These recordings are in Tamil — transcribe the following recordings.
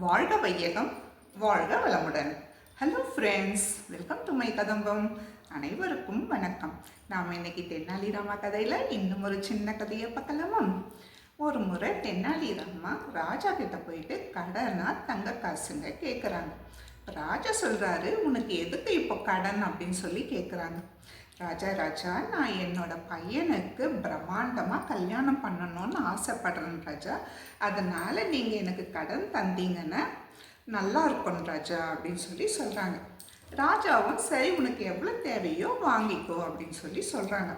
வாழ்க வையகம் வாழ்க வளமுடன். Hello friends welcome to my Kadambam. அனைவருக்கும் வணக்கம். நாம் இன்னைக்கு தென்னாலிராமா கதையில் இன்னும் ஒரு சின்ன கதையை பார்க்கலாமா? ஒரு முறை தென்னாலிராமா ராஜா கிட்ட போயிட்டு கடனா தங்க காசுங்க கேட்குறாங்க ராஜா சொல்கிறாரு உனக்கு எதுக்கு இப்போ கடன்? அப்படின்னு சொல்லி கேட்குறாங்க ராஜா ராஜா நான் என்னோட பையனுக்கு பிரம்மாண்டமாக கல்யாணம் பண்ணணும்னு ஆசைப்படுறேன் ராஜா. அதனால் நீங்கள் எனக்கு கடன் தந்தீங்கன்னா நல்லா இருக்கும் ராஜா அப்படின்னு சொல்லி சொல்கிறாங்க ராஜாவும் சரி உனக்கு எவ்வளோ தேவையோ வாங்கிக்கோ அப்படின்னு சொல்லி சொல்கிறாங்க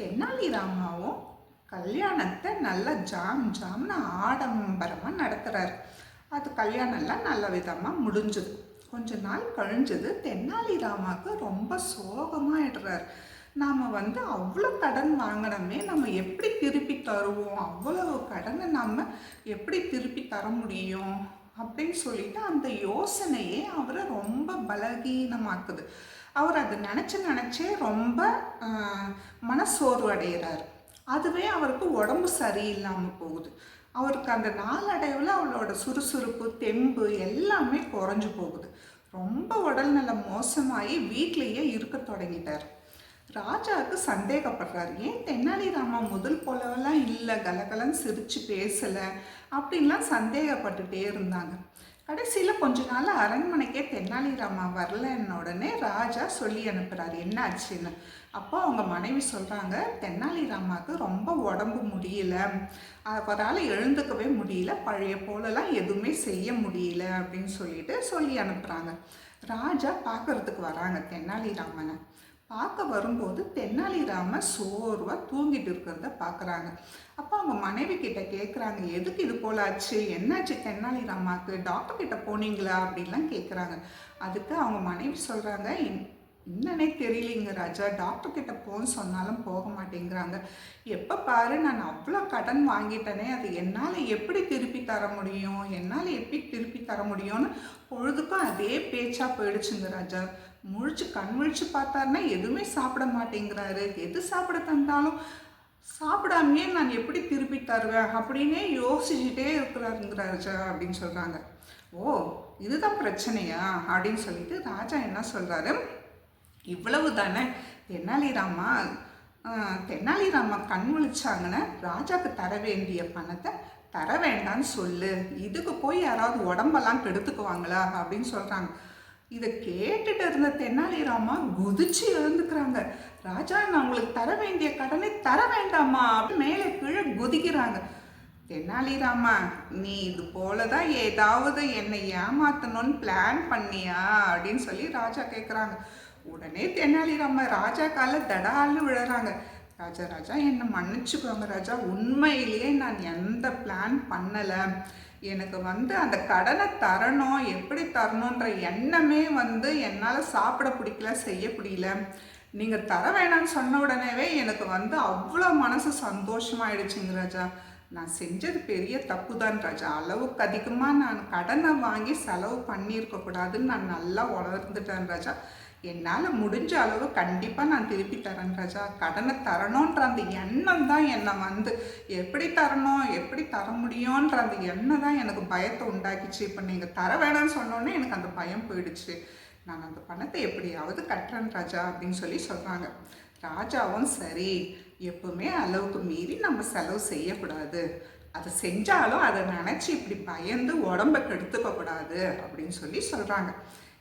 தென்னாலிராமாவும் கல்யாணத்தை நல்லா ஜாம் ஜாம்னு ஆடம்பரமாக நடத்துகிறாரு அது கல்யாணம்லாம் நல்ல விதமாக முடிஞ்சுது. கொஞ்ச நாள் கழிஞ்சது தென்னாலிராமாவுக்கு ரொம்ப சோகமாயிடுறார். நாம் வந்து அவ்வளோ கடன் வாங்கினோமே நம்ம எப்படி திருப்பி தருவோம்? அவ்வளோ கடனை நம்ம எப்படி திருப்பி தர முடியும்? அப்படின்னு சொல்லிட்டு அந்த யோசனையே அவரை ரொம்ப பலகீனமாக்குது. அவர் அதை நினச்சி நினச்சே ரொம்ப ஆஹ், மனசோர்வு அடைகிறார் அதுவே அவருக்கு உடம்பு சரியில்லாமல் போகுது. அவருக்கு அந்த நாளடைவில் அவளோட சுறுசுறுப்பு தெம்பு எல்லாமே குறைஞ்சு போகுது. ரொம்ப உடல்நலம் மோசமாகி வீட்லேயே இருக்க தொடங்கிட்டார். ராஜாவுக்கு சந்தேகப்படுறார். ஏன் தென்னாலிராமா முதல் போலவெல்லாம் இல்லை கலகலன்னு சிரித்து பேசலை? அப்படின்லாம் சந்தேகப்பட்டுட்டே இருந்தாங்க. கடைசியில் கொஞ்ச நாள் அரண்மனைக்கே தென்னாலிராமா வரலன்ன உடனே ராஜா சொல்லி அனுப்புகிறாரு என்ன ஆச்சுன்னு அப்போ அவங்க மனைவி சொல்கிறாங்க தென்னாலிராமாவுக்கு ரொம்ப உடம்பு முடியல. அவரால் எழுந்துக்கவே முடியல. பழைய போலலாம் எதுவுமே செய்ய முடியல. அப்படின்னு சொல்லிட்டு சொல்லி அனுப்புகிறாங்க ராஜா பார்க்கறதுக்கு வராங்க தென்னாலிராமனை. பார்க்க வரும்போது தென்னாலிராம சோர்வாக தூங்கிட்டு இருக்கிறத பார்க்குறாங்க. அப்போ அவங்க மனைவி கிட்ட கேட்குறாங்க எதுக்கு இது போல் ஆச்சு என்னாச்சு தென்னாலிராமாக்கு டாக்டர் கிட்ட போனீங்களா? அப்படின்லாம் கேட்குறாங்க அதுக்கு அவங்க மனைவி சொல்கிறாங்க என்னன்னே தெரியலிங்க ராஜா. டாக்டர் கிட்ட போன்னு சொன்னாலும் போக மாட்டேங்கிறாங்க. எப்போ பாரு நான் அவ்வளோ கடன் வாங்கிட்டேனே. அது என்னால் எப்படி திருப்பி தர முடியும்? என்னால் எப்படி திருப்பி தர முடியும்னு பொழுதுக்கும் அதே பேச்சா போயிடுச்சுங்க ராஜா. முழிச்சு கண் முழிச்சு பார்த்தாருன்னா எதுவுமே சாப்பிட மாட்டேங்கிறாரு. எது சாப்பிட தந்தாலும் சாப்பிடாமையே நான் எப்படி திருப்பி தருவேன் அப்படின்னே யோசிச்சுட்டே இருக்கிறாருங்க ராஜா அப்படின்னு சொல்கிறாங்க ஓ இதுதான் பிரச்சனையா? அப்படின்னு சொல்லிட்டு ராஜா என்ன சொல்கிறாரு இவ்வளவு தானே தெனாலிராமா தென்னாலிராமா தெனாலிராமா கண் விழிச்சாங்கன்னா ராஜாக்கு தர வேண்டிய பணத்தை தர வேண்டாம்னு சொல்லு. இதுக்கு போய் யாராவது உடம்பெல்லாம் கெடுத்துக்குவாங்களா அப்படின்னு சொல்கிறாங்க இதை கேட்டுட்டு இருந்த தெனாலிராமா குதிச்சு எழுந்துக்கிறாங்க. ராஜா நான் உங்களுக்கு தர வேண்டிய கடனை தர வேண்டாமா? அப்படின்னு மேலே கீழே குதிக்கிறாங்க. தெனாலிராமா நீ இது போல தான் ஏதாவது என்னை ஏமாத்தணும்னு பிளான் பண்ணியா? அப்படின்னு சொல்லி ராஜா கேட்குறாங்க உடனே தெனாலிராம ராஜா கால தடால்னு விழுறாங்க. ராஜா ராஜா என்னை மன்னிச்சுக்கோங்க ராஜா. உண்மையிலேயே நான் எந்த பிளான் பண்ணலை. எனக்கு வந்து அந்த கடனை தரணும் எப்படி தரணுன்ற எண்ணமே வந்து என்னால் சாப்பிட பிடிக்கல செய்ய பிடிக்கல. நீங்கள் தர வேணாம்னு சொன்ன உடனேவே எனக்கு வந்து அவ்வளோ மனசு சந்தோஷமாயிடுச்சுங்க ராஜா. நான் செஞ்சது பெரிய தப்பு தான் ராஜா. அளவுக்கு அதிகமாக நான் கடனை வாங்கி செலவு பண்ணியிருக்கக்கூடாதுன்னு நான் நல்லா உணர்ந்துட்டேன் ராஜா. என்னால் முடிஞ்ச அளவு கண்டிப்பாக நான் திருப்பி தரேன் ராஜா. கடனை தரணுன்ற அந்த எண்ணம் தான் என்னை வந்து எப்படி தரணும் எப்படி தர முடியுன்ற அந்த எண்ணம் தான் எனக்கு பயத்தை உண்டாக்கிச்சு. இப்போ நீங்கள் தர வேணாம்னு சொன்னோன்னே எனக்கு அந்த பயம் போயிடுச்சு. நான் அந்த பணத்தை எப்படியாவது கட்டுறேன் ராஜா அப்படின்னு சொல்லி சொல்கிறாங்க ராஜாவும் சரி எப்பவுமே அளவுக்கு மீறி நம்ம செலவு செய்யக்கூடாது. அதை செஞ்சாலும் அதை நினச்சி இப்படி பயந்து உடம்ப கெடுத்துக்கக்கூடாது அப்படின்னு சொல்லி சொல்கிறாங்க